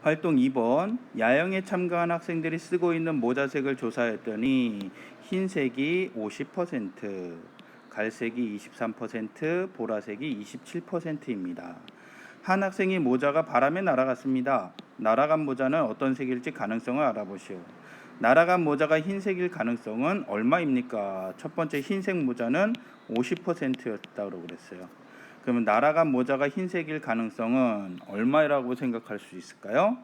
활동 2번 야영에 참가한 학생들이 쓰고 있는 모자색을 조사했더니 흰색이 50%, 갈색이 23%, 보라색이 27%입니다. 한 학생이 모자가 바람에 날아갔습니다. 날아간 모자는 어떤 색일지 가능성을 알아보시오. 날아간 모자가 흰색일 가능성은 얼마입니까? 첫 번째 흰색 모자는 50%였다고 그랬어요. 그러면 날아간 모자가 흰색일 가능성은 얼마라고 생각할 수 있을까요?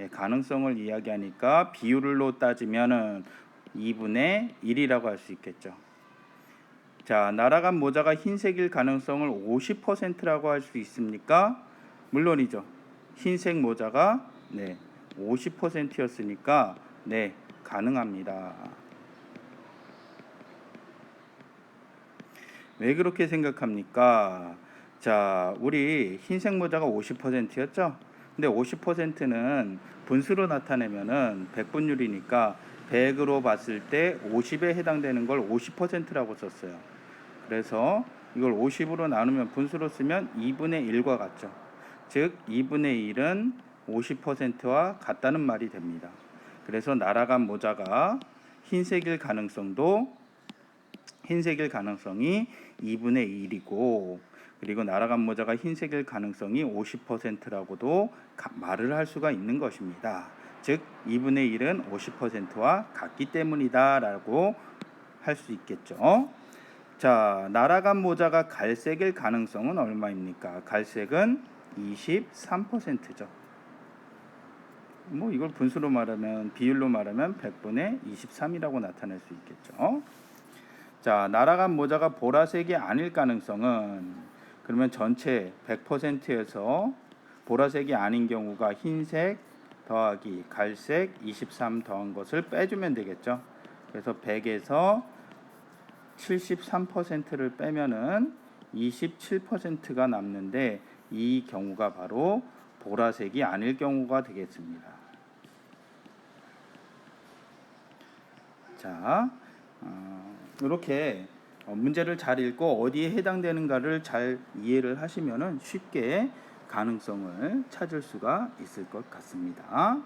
예, 가능성을 이야기하니까 비율로 따지면은 2분의 1이라고 할 수 있겠죠. 자, 날아간 모자가 흰색일 가능성을 50%라고 할 수 있습니까? 물론이죠. 흰색 모자가 네, 50%였으니까 네, 가능합니다. 왜 그렇게 생각합니까? 자, 우리 흰색 모자가 50%였죠? 근데 50%는 분수로 나타내면은 백분율이니까 100으로 봤을 때 50에 해당되는 걸 50%라고 썼어요. 그래서 이걸 50으로 나누면 분수로 쓰면 2분의 1과 같죠. 즉 2분의 1은 50%와 같다는 말이 됩니다. 그래서 날아간 모자가 흰색일 가능성도 흰색일 가능성이 2분의 1이고 그리고 날아간 모자가 흰색일 가능성이 50%라고도 말을 할 수가 있는 것입니다. 즉 2분의 1은 50%와 같기 때문이다라고 할 수 있겠죠. 자, 날아간 모자가 갈색일 가능성은 얼마입니까? 갈색은 23%죠. 뭐 이걸 분수로 말하면 비율로 말하면 100분의 23이라고 나타낼 수 있겠죠. 자, 날아간 모자가 보라색이 아닐 가능성은 그러면 전체 100%에서 보라색이 아닌 경우가 흰색 더하기 갈색 23 더한 것을 빼주면 되겠죠. 그래서 100에서 73%를 빼면은 27%가 남는데 이 경우가 바로 보라색이 아닐 경우가 되겠습니다. 자, 어, 이렇게 어, 문제를 잘 읽고 어디에 해당되는가를 잘 이해를 하시면은 쉽게 가능성을 찾을 수가 있을 것 같습니다.